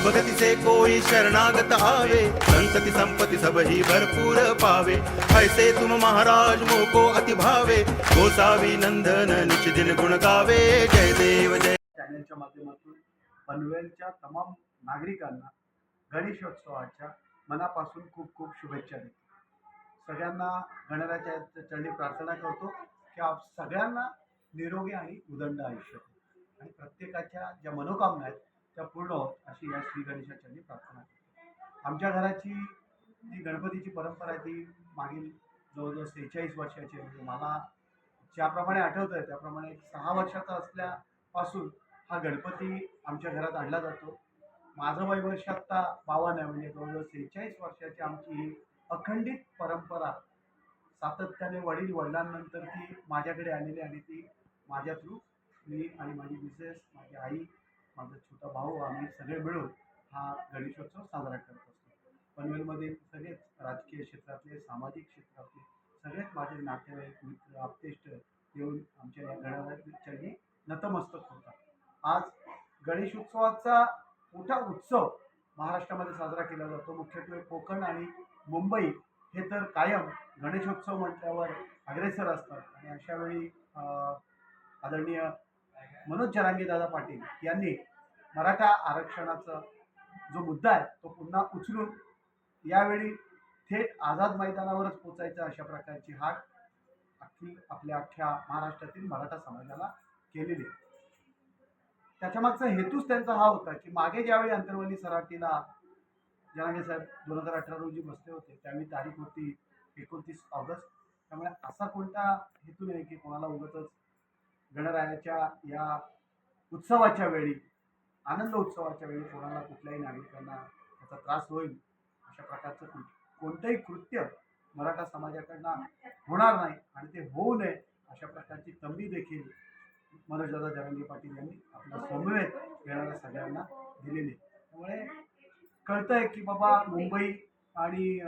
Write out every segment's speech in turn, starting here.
भाव भगति से कोई शरणागत आवे संतति संपत्ति सब ही भरपूर पावे. ऐसे तुम महाराज मोको अति भावे गोसावी नंदन निच दिन गुण गावे. जय देव जय चॅनलच्या माध्यमातून पनवेलच्या तमाम नागरिकांना गणेशोत्सवाच्या मनापासून खूप खूप शुभेच्छा देतो. सगळ्यांना गणराच्या चरणी प्रार्थना करतो की आप सगळ्यांना निरोगी आणि उदंड आयुष्य आणि प्रत्येकाच्या ज्या मनोकामना आहेत त्या पूर्ण होत अशी या श्री गणेशा प्रार्थना आमच्या घराची जी गणपतीची परंपरा आहे ती मागील जवळजवळ सेहेचाळीस वर्षाची आहे. म्हणजे मला ज्याप्रमाणे आठवतं आहे त्याप्रमाणे सहा वर्षाचा असल्यापासून हा गणपती आमच्या घरात आणला जातो. माझं वय वर्ष आत्ता बावन्न आहे म्हणजे जवळजवळ सेहेचाळीस वर्षाची आमची ही अखंडित परंपरा सातत्याने वडील वडिलांनंतर ती माझ्याकडे आलेली आणि ती माझ्या थ्रू मी आणि माझी मिसेस माझी आई माझा छोटा भाऊ आम्ही सगळे मिळून हा गणेशोत्सव साजरा करत असतो. पनवेलमध्ये सगळेच राजकीय क्षेत्रातले सामाजिक क्षेत्रातले सगळेच माझे नातेवाईक मित्र आप्तेष्ट येऊन आमच्या या गणराज्याच्या नतमस्तक होतात. आज गणेशोत्सवाचा मोठा उत्सव महाराष्ट्रामध्ये साजरा केला जातो. मुख्यत्वे कोकण आणि मुंबई हे तर कायम गणेशोत्सव म्हटल्यावर अग्रेसर असतात. आणि अशावेळी आदरणीय मनोज जरांगे दादा पाटील यांनी मराठा आरक्षणाचा जो मुद्दा आहे तो पुन्हा उचलून यावेळी थेट आझाद मैदानावरच पोचायचा अशा प्रकारची हाक अख्खी आपल्या अख्ख्या महाराष्ट्रातील मराठा समाजाला केलेली आहे. त्याच्यामागचा हेतूच त्यांचा हा होता की मागे ज्यावेळी अंतर्वली सराटीला जनागे साहेब दोन हजार अठरा रोजी बसले होते त्यावेळी तारीख होती एकोणतीस ऑगस्ट. त्यामुळे असा कोणता हेतू नाही की कोणाला उगतच गणरायाच्या या उत्सवाच्या वेळी आनंद उत्सवाच्या वेळी कोणाला कुठल्याही नागरिकांना त्याचा त्रास होईल अशा प्रकारचं कृ- कोणतंही कृत्य मराठा समाजाकडनं होणार नाही आणि ते होऊ नये अशा प्रकारची तंबी देखील मनोजदादा जरंगी पाटील यांनी आपल्या समवेत येणाऱ्या सगळ्यांना दिलेली आहे. त्यामुळे कळतंय की बाबा मुंबई आणि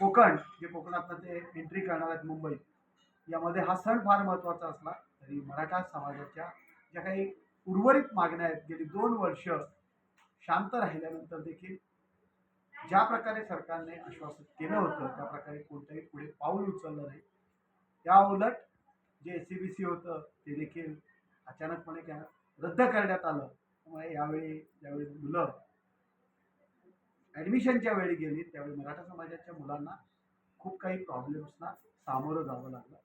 कोकण जे कोकणात ते एंट्री करणार आहेत मुंबईत यामध्ये हा सण फार महत्त्वाचा असला तरी मराठा समाजाच्या ज्या काही उर्वरित मागण्या आहेत. गेली दोन वर्ष शांत राहिल्यानंतर देखील ज्या प्रकारे सरकारने आश्वासन केलं होतं त्या प्रकारे कोणतंही पुढे पाऊल उचललं नाही. त्या उलट जे एस सी बी सी होतं ते देखील अचानकपणे त्या रद्द करण्यात आलं. त्यामुळे यावेळी ज्यावेळी मुलं ॲडमिशनच्या वेळी गेली त्यावेळी मराठा समाजाच्या मुलांना खूप काही प्रॉब्लेम्सना सामोरं जावं लागलं.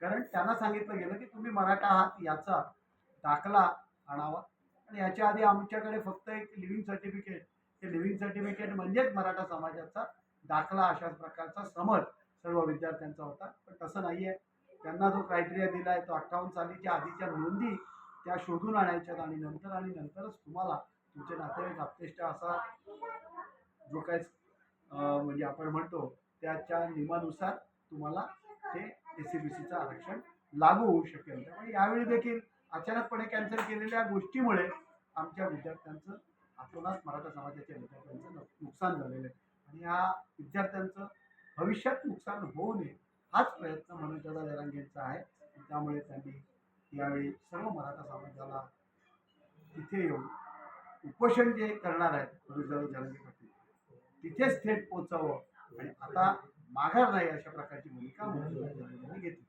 कारण त्यांना सांगितलं गेलं की तुम्ही मराठा आहात याचा दाखला आणावा. आणि याच्या आधी आमच्याकडे फक्त एक लिव्हिंग सर्टिफिकेट ते लिव्हिंग सर्टिफिकेट म्हणजेच मराठा समाजाचा दाखला अशाच प्रकारचा समज सर्व विद्यार्थ्यांचा होता. पण तसं नाही आहे त्यांना जो क्रायटेरिया दिला आहे तो अठ्ठावन्न सालीच्या आधीच्या नोंदी त्या शोधून आणायच्यात आणि नंतर आणि नंतरच तुम्हाला तुमचे नातेवाईक आपतेष्ट असा जो काय म्हणजे आपण म्हणतो त्याच्या नियमानुसार तुम्हाला ते एस सी बी सीचं आरक्षण लागू होऊ शकेल. त्यामुळे यावेळी देखील अचानकपणे कॅन्सल केलेल्या गोष्टीमुळे आमच्या विद्यार्थ्यांचं हातोनाच मराठा समाजाच्या विद्यार्थ्यांचं नुकसान झालेलं आहे. आणि ह्या विद्यार्थ्यांचं भविष्यात नुकसान होऊ नये हाच प्रयत्न मनोजदादा जरांगेंचा आहे. त्यामुळे त्यांनी यावेळी सर्व मराठा समाजाला तिथे येऊन उपोषण जे करणार आहेत मनोजदादा जरांगे पाटील तिथेच थेट पोचावं आणि आता माघार नाही अशा प्रकारची भूमिका मनोजदादा जरांगे घेतली.